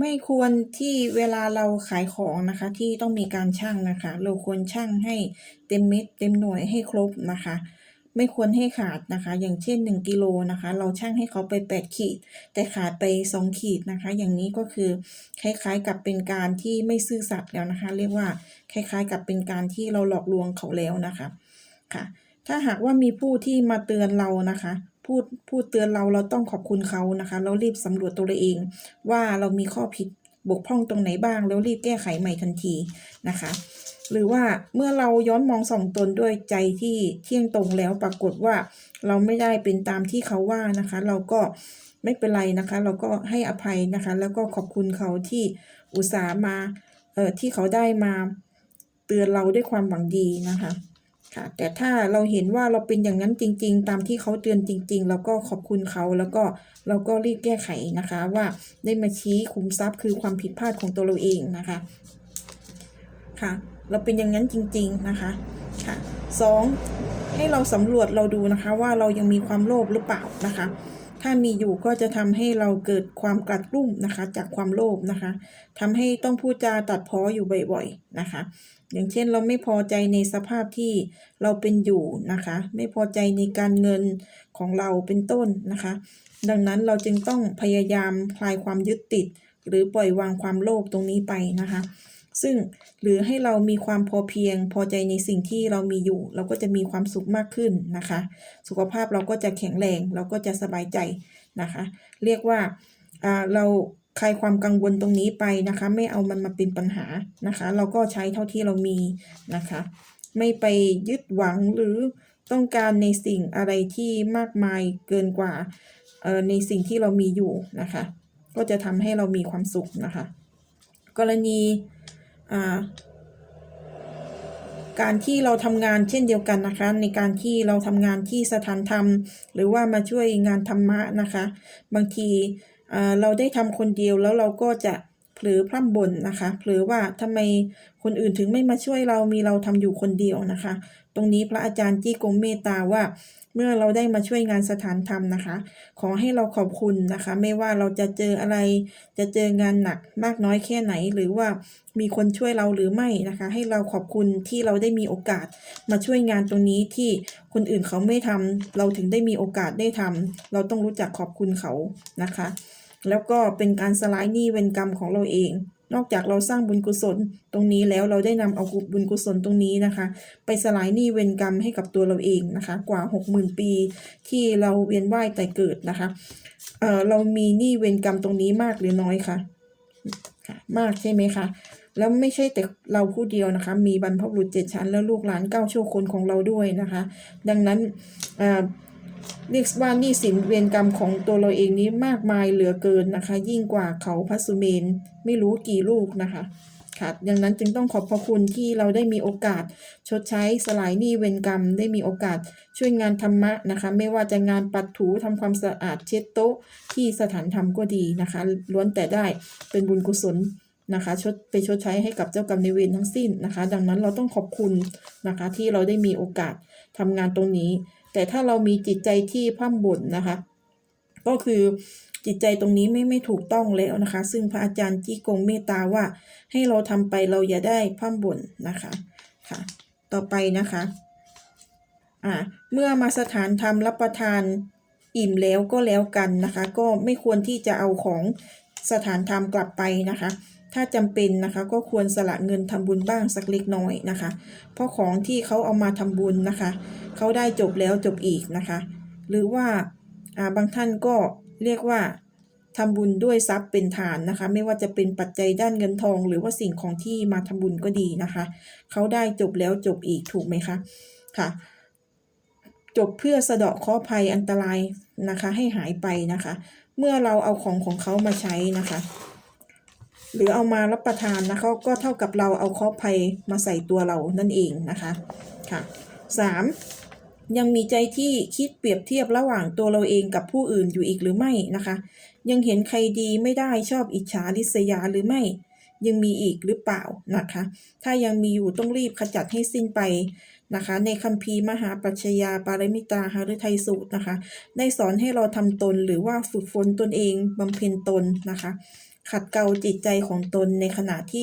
ไม่ควรที่เวลาเราขายของนะคะ ที่ต้องมีการชั่งนะคะ เราควรชั่งให้เต็มเม็ดเต็มหน่วยให้ครบนะคะ ไม่ควรให้ขาดนะคะ อย่างเช่น 1กิโลนะคะ เราชั่งให้เขาไป 8 ขีด แต่ขาดไป 2 ขีดนะคะ อย่างนี้ก็คือคล้ายๆกับเป็นการที่ไม่ซื่อสัตย์แล้วนะคะ เรียกว่าคล้ายๆ กับเป็นการที่เราหลอกลวงเขาแล้วนะคะค่ะ ถ้าหากว่ามีผู้ที่มาเตือนเรานะคะ พูดพูดเตือนเราเราต้องขอบคุณเขานะคะ เรารีบสำรวจตัวเราเอง ว่าเรามีข้อผิดบกพร่องตรงไหนบ้าง แล้วรีบแก้ไขใหม่ทันทีนะคะ หรือว่าเมื่อเราย้อนมองส่องตนด้วยใจที่เที่ยงตรงแล้วปรากฏว่าเราไม่ได้เป็นตามที่เขาว่านะคะ เราก็ไม่เป็นไรนะคะ เราก็ให้อภัยนะคะ แล้วก็ขอบคุณเขาที่อุตส่าห์มาเอ่อที่เขาได้มาเตือนเราด้วยความหวังดีนะคะ ค่ะแต่ถ้าเราเห็นว่าเราเป็นอย่างนั้นจริง ๆ ตามที่เขาเตือนจริงๆแล้วก็ขอบคุณเขาแล้วก็เราก็รีบแก้ไขนะคะว่าได้มาชี้คุมทรัพย์คือความผิดพลาดของตัวเราเองนะคะค่ะเราเป็นอย่างนั้นจริง ๆนะคะค่ะสองให้เราสำรวจเราดูนะคะว่าเรายังมีความโลภหรือเปล่านะคะ ถ้ามีอยู่ก็จะทำให้เราเกิดความกลัดกลุ้มนะคะ จากความโลภนะคะทำให้ต้องพูดจาตัดพ้ออยู่บ่อยๆนะคะ อย่างเช่นเราไม่พอใจในสภาพที่เราเป็นอยู่นะคะ ไม่พอใจในการเงินของเราเป็นต้นนะคะ ดังนั้นเราจึงต้องพยายามคลายความยึดติด หรือปล่อยวางความโลภตรงนี้ไปนะคะ ซึ่งหรือให้เรามีความพอเพียง พอใจในสิ่งที่เรามีอยู่ เราก็จะมีความสุขมากขึ้นนะคะ สุขภาพเราก็จะแข็งแรง เราก็จะสบายใจนะคะ เรียกว่าเราคลายความกังวลตรงนี้ไปนะคะ ไม่เอามันมาเป็นปัญหานะคะ เราก็ใช้เท่าที่เรามีนะคะ ไม่ไปยึดหวังหรือต้องการในสิ่งอะไรที่มากมายเกินกว่าในสิ่งที่เรามีอยู่นะคะ ก็จะทำให้เรามีความสุขนะคะ กรณี การที่เราทำงานเช่นเดียวกันนะคะ ในการที่เราทำงานที่สถานธรรม หรือว่ามาช่วยงานธรรมะนะคะ บางทีเราได้ทำคนเดียวแล้วเราก็จะเผลอพร่ำบ่นนะคะเผลอว่าทำไมคนอื่นถึงไม่มาช่วยเรามีเราทำอยู่คนเดียวนะคะ ตรงนี้พระอาจารย์จี้กงเมตตาว่า เมื่อเราได้มาช่วยงานสถานธรรมนะคะ ขอให้เราขอบคุณนะคะ ไม่ว่าเราจะเจออะไร จะเจองานหนักมากน้อยแค่ไหน หรือว่ามีคนช่วยเราหรือไม่นะคะ ให้เราขอบคุณที่เราได้มีโอกาส มาช่วยงานตรงนี้ที่คนอื่นเขาไม่ทำเราถึงได้มีโอกาสได้ทำเราต้องรู้จักขอบคุณเขานะคะ แล้วก็เป็นการสลายหนี้เวรกรรมของเราเอง นอกจากเราสร้างบุญกุศลตรงนี้แล้วเราได้นำเอาบุญกุศลตรงนี้นะคะ ไปสลายหนี้เวรกรรมให้กับตัวเราเองนะคะ กว่า 60,000 ปีที่เราเวียนว่ายแต่เกิดนะคะเออเรามีหนี้เวรกรรมตรงนี้มากหรือน้อยคะค่ะมากใช่ไหมคะแล้วไม่ใช่แต่เราผู้เดียวนะคะ มีบรรพบุรุษเจ็ดชั้น แล้วลูกหลานเก้าชั่วคนของเราด้วยนะคะ ดังนั้น เรียกว่าหนี้สินเวรกรรมของตัวเราเองนี้มากมายเหลือเกินนะคะ ยิ่งกว่าเขาพระสุเมนไม่รู้กี่ลูกนะคะค่ะดังนั้นจึงต้องขอบพระคุณที่เราได้มีโอกาส ชดใช้สลายหนี้เวรกรรม ได้มีโอกาสช่วยงานธรรมะนะคะ ไม่ว่าจะงานปัดถูทำความสะอาดเช็ดโต๊ะที่สถานธรรมก็ดีนะคะ ล้วนแต่ได้เป็นบุญกุศลนะคะชดไปชดใช้ให้กับเจ้ากรรมนายเวรทั้งสิ้นนะคะ ดังนั้นเราต้องขอบคุณนะคะที่เราได้มีโอกาส ทำงานตรงนี้ แต่ถ้าเรามีจิตใจที่พร่ำบ่นนะคะ ก็คือจิตใจตรงนี้ไม่ไม่ถูกต้องแล้วนะคะ ซึ่งพระอาจารย์จี้กงเมตตาว่า ให้เราทำไปเราอย่าได้พร่ำบ่นนะคะค่ะ ต่อไปนะคะอ่าเมื่อมาสถานธรรมรับประทานอิ่มแล้วก็แล้วกันนะคะ ก็ไม่ควรที่จะเอาของสถานธรรมกลับไปนะคะ ถ้าจำเป็นนะคะ ก็ควรสละเงินทำบุญบ้างสักเล็กน้อยนะคะ เพราะของที่เขาเอามาทำบุญนะคะเขาได้จบแล้วจบอีกนะคะ หรือว่าบางท่านก็เรียกว่าทำบุญด้วยทรัพย์เป็นฐานนะคะ ไม่ว่าจะเป็นปัจจัยด้านเงินทอง หรือว่าสิ่งของที่มาทำบุญก็ดีนะคะเขาได้จบแล้วจบอีกถูกไหมคะค่ะ จบเพื่อสะเดาะเคราะห์ภัยอันตรายนะคะ ให้หายไปนะคะ เมื่อเราเอาของของเขามาใช้นะคะ หรือเอามารับประทานนะคะก็เท่ากับเราเอาเคราะห์ภัยมาใส่ตัวเรานั่นเองนะคะค่ะสามยังมีใจที่คิดเปรียบเทียบระหว่างตัวเราเองกับผู้อื่นอยู่อีกหรือไม่นะคะ ยังเห็นใครดีไม่ได้ชอบอิจฉาริษยาหรือไม่ ยังมีอีกหรือเปล่านะคะ ถ้ายังมีอยู่ต้องรีบขจัดให้สิ้นไปนะคะ ในคัมภีร์มหาปรัชญาปารมิตาหฤทัยสูตรนะคะ ได้สอนให้เราทำตนหรือว่าฝึกฝนตนเองบำเพ็ญตนนะคะ ขัดเกลาจิตใจของตนในขณะที่